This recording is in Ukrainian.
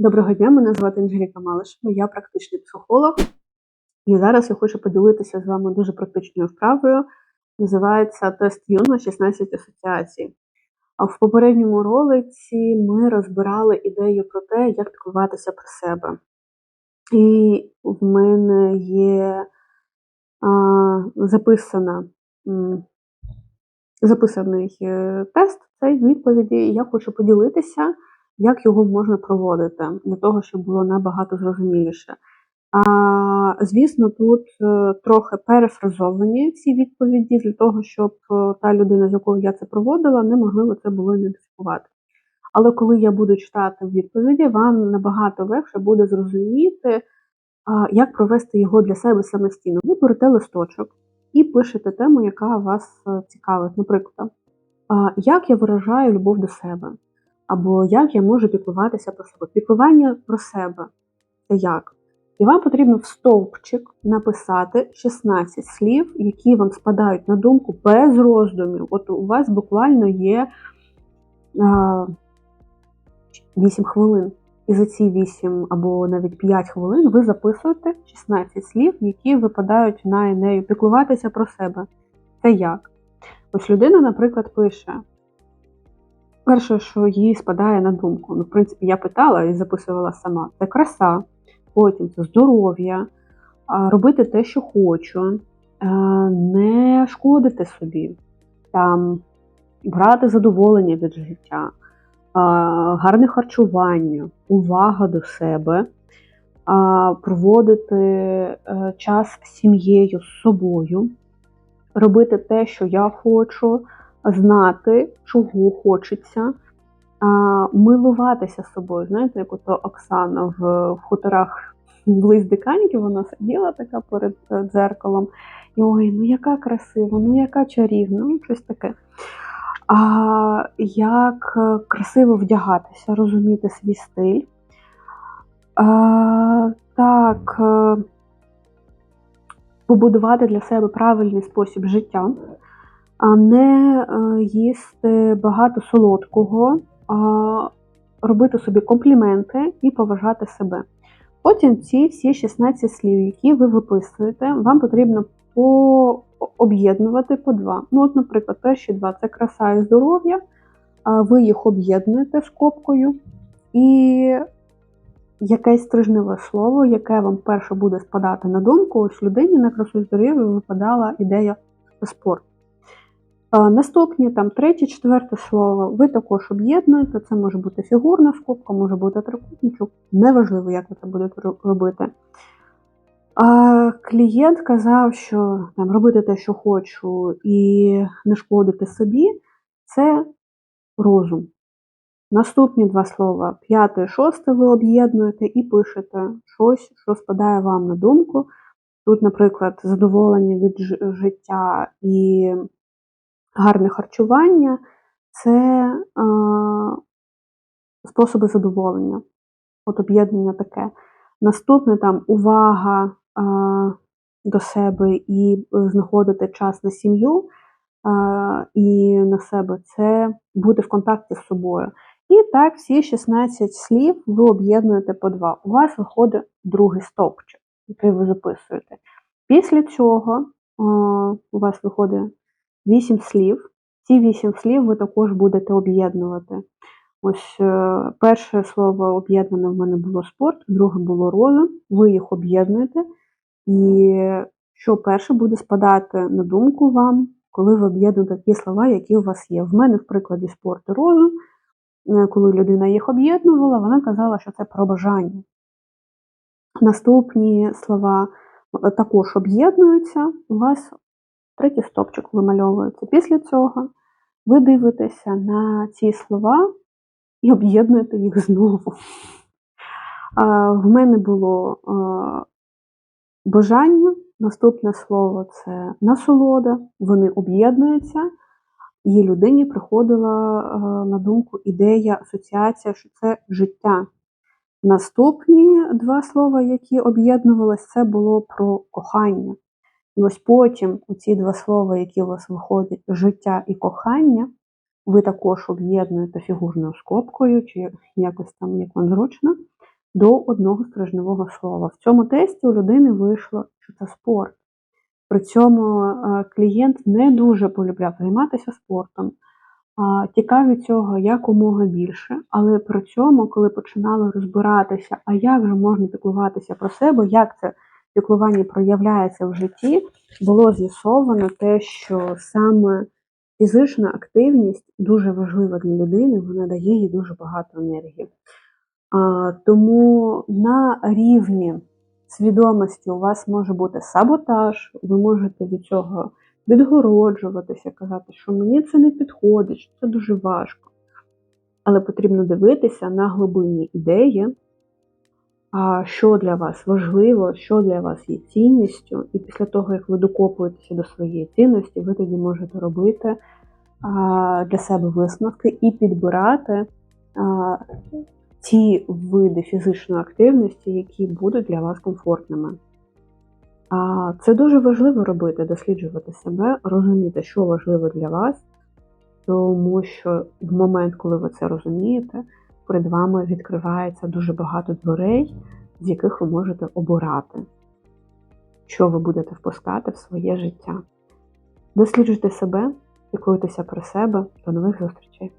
Доброго дня, мене звати Анжеліка Малишева, я практичний психолог. І зараз я хочу поділитися з вами дуже практичною вправою. Називається тест Юнга 16 асоціацій. А в попередньому ролиці ми розбирали ідею про те, як піклуватися про себе. І в мене є а, записана, записаний е, тест цей відповіді, і я хочу поділитися як його можна проводити, для того, щоб було набагато зрозуміліше. А, Звісно, тут е, трохи перефразовані ці відповіді для того, щоб е, та людина, з якою я це проводила, неможливо це було ідентифікувати. Але коли я буду читати відповіді, вам набагато легше буде зрозуміти, як провести його для себе самостійно. Ви берете листочок і пишете тему, яка вас е, цікавить. Наприклад, як я виражаю любов до себе. Або як я можу піклуватися про себе. Піклування про себе це як? І вам потрібно в стовпчик написати 16 слів, які вам спадають на думку без роздумів. От у вас буквально є а, 8 хвилин. І за ці 8 або навіть 5 хвилин ви записуєте 16 слів, які випадають на енею. Піклуватися про себе. Це як? Ось людина, наприклад, пише. Перше, що їй спадає на думку, ну, в принципі, я питала і записувала сама: це краса, потім це здоров'я, робити те, що хочу, не шкодити собі, там, брати задоволення від життя, гарне харчування, увага до себе, проводити е, час з сім'єю, з собою, робити те, що я хочу знати, чого хочеться, милуватися собою. Знаєте, як ото Оксана в, хуторах близь диканьків, вона сиділа така перед е, дзеркалом. І ой, ну яка красива, ну яка чарівна, ну щось таке. А як е, красиво вдягатися, розуміти свій стиль. А, Так, е, побудувати для себе правильний спосіб життя а не е, їсти багато солодкого, а робити собі компліменти і поважати себе. Потім ці всі 16 слів, які ви виписуєте, вам потрібно об'єднувати по два. Ну, от, наприклад, перші два це краса і здоров'я, ви їх об'єднуєте скобкою, і якесь стрижневе слово, яке вам перше буде спадати на думку, ось людині на красу здоров'я випадала ідея спорт. Наступні там третє, четверте слово ви також об'єднуєте. Це може бути фігурна скобка, може бути трикутничок, неважливо, як ви це будете робити. А Клієнт казав, що там робити те, що хочу, і не шкодити собі це розум. Наступні два слова, п'яте шосте, ви об'єднуєте і пишете щось, що спадає вам на думку. Тут, наприклад, задоволення від життя і гарне харчування це е, способи задоволення. От об'єднання таке. Наступне там увага е, до себе і знаходити час на сім'ю е, і на себе це бути в контакті з собою. І так, всі 16 слів ви об'єднуєте по два. У вас виходить другий стовпчик, який ви записуєте. Після цього у вас виходить Вісім слів. Ці вісім слів ви також будете об'єднувати. Ось е, перше слово об'єднане в мене було спорт, друге було розум. Ви їх об'єднуєте. І що перше буде спадати на думку вам, коли ви об'єднуєте ті слова, які у вас є. В мене, в прикладі, спорт і розум, е, коли людина їх об'єднувала, вона казала, що це про бажання. Наступні слова також об'єднуються. У вас третій стопчик вимальовується. Після цього ви дивитеся на ці слова і об'єднуєте їх знову. В мене було бажання, наступне слово це насолода, вони об'єднуються, і людині приходила на думку ідея, асоціація, що це життя. Наступні два слова, які об'єднувалися, це було про кохання. І ось потім ці два слова, які у вас виходять, життя і кохання, ви також об'єднуєте фігурною скобкою, чи якось там, як вам зручно. до одного стержневого слова. В цьому тесті у людини вийшло, що це спорт. При цьому е, клієнт не дуже полюбляв займатися спортом, тікав від цього якомога більше, але при цьому, коли починали розбиратися, а як же можна піклуватися про себе, як це піклування проявляється в житті, було з'ясовано те, що саме фізична активність дуже важлива для людини, вона дає їй дуже багато енергії. А, Тому на рівні свідомості у вас може бути саботаж, ви можете від цього відгороджуватися, казати, що мені це не підходить, що це дуже важко. Але потрібно дивитися на глибинні ідеї, що для вас важливо, що для вас є цінністю, і після того, як ви докопуєтеся до своєї цінності, ви тоді можете робити для себе висновки і підбирати ті види фізичної активності, які будуть для вас комфортними. Це дуже важливо робити, досліджувати себе, розуміти, що важливо для вас, тому що в момент, коли ви це розумієте, перед вами відкривається дуже багато дверей, з яких ви можете обирати, що ви будете впускати в своє життя. Досліджуйте себе, піклуйтеся про себе. До нових зустрічей!